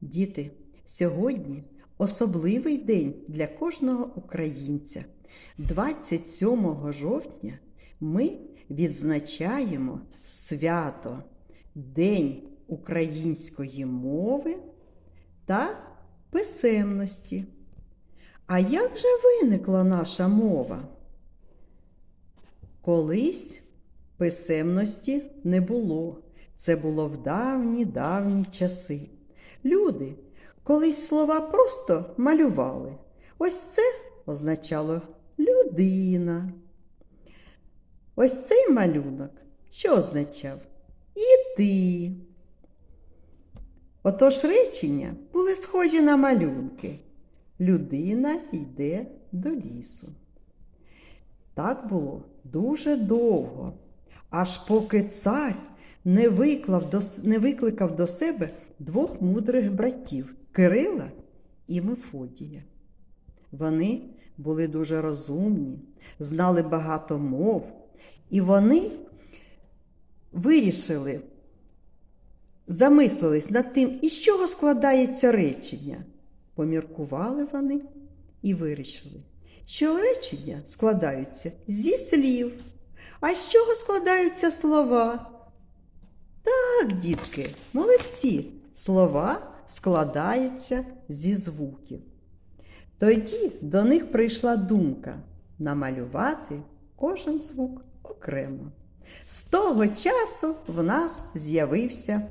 Діти, сьогодні особливий день для кожного українця. 27 жовтня ми відзначаємо свято День української мови та писемності. А як же виникла наша мова? Колись писемності не було. Це було в давні давні часи. Люди колись слова просто малювали. Ось це означало людина. Ось цей малюнок що означав? Іти. Отож речення були схожі на малюнки. Людина йде до лісу. Так було дуже довго, аж поки цар не, виклав до, не викликав до себе двох мудрих братів Кирила і Мефодія. Вони були дуже розумні, знали багато мов, і вони вирішили, замислились над тим, із чого складається речення. Поміркували вони і вирішили, що речення складаються зі слів. А з чого складаються слова? Так, дітки, молодці. Слова складаються зі звуків. Тоді до них прийшла думка намалювати кожен звук окремо. З того часу в нас з'явився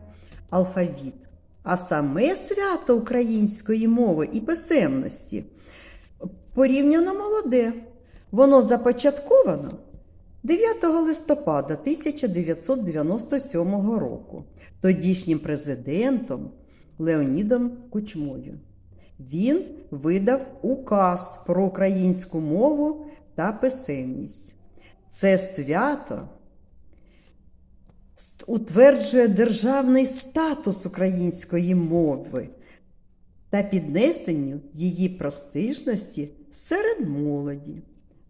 алфавіт, а саме свято української мови і писемності порівняно молоде. Воно започатковано 9 листопада 1997 року тодішнім президентом Леонідом Кучмою. Він видав указ про українську мову та писемність. Це свято утверджує державний статус української мови та піднесенню її простижності серед молоді.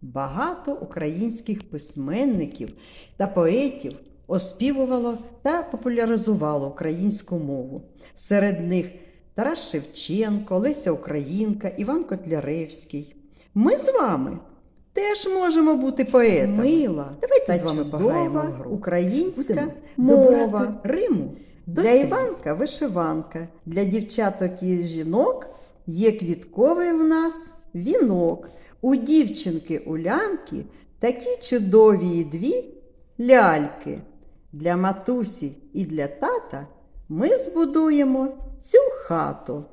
Багато українських письменників та поетів оспівувало та популяризувало українську мову. Серед них Тарас Шевченко, Леся Українка, Іван Котляревський. Ми з вами теж можемо бути поетами. Мила, давайте та з вами чудова пограємо в гру. українська Будемо мова. добрати Риму. До Для слів. Іванка вишиванка, для дівчаток і жінок є квітковий в нас вінок. У дівчинки Улянки такі чудові дві ляльки. Для матусі і для тата ми збудуємо цю хату.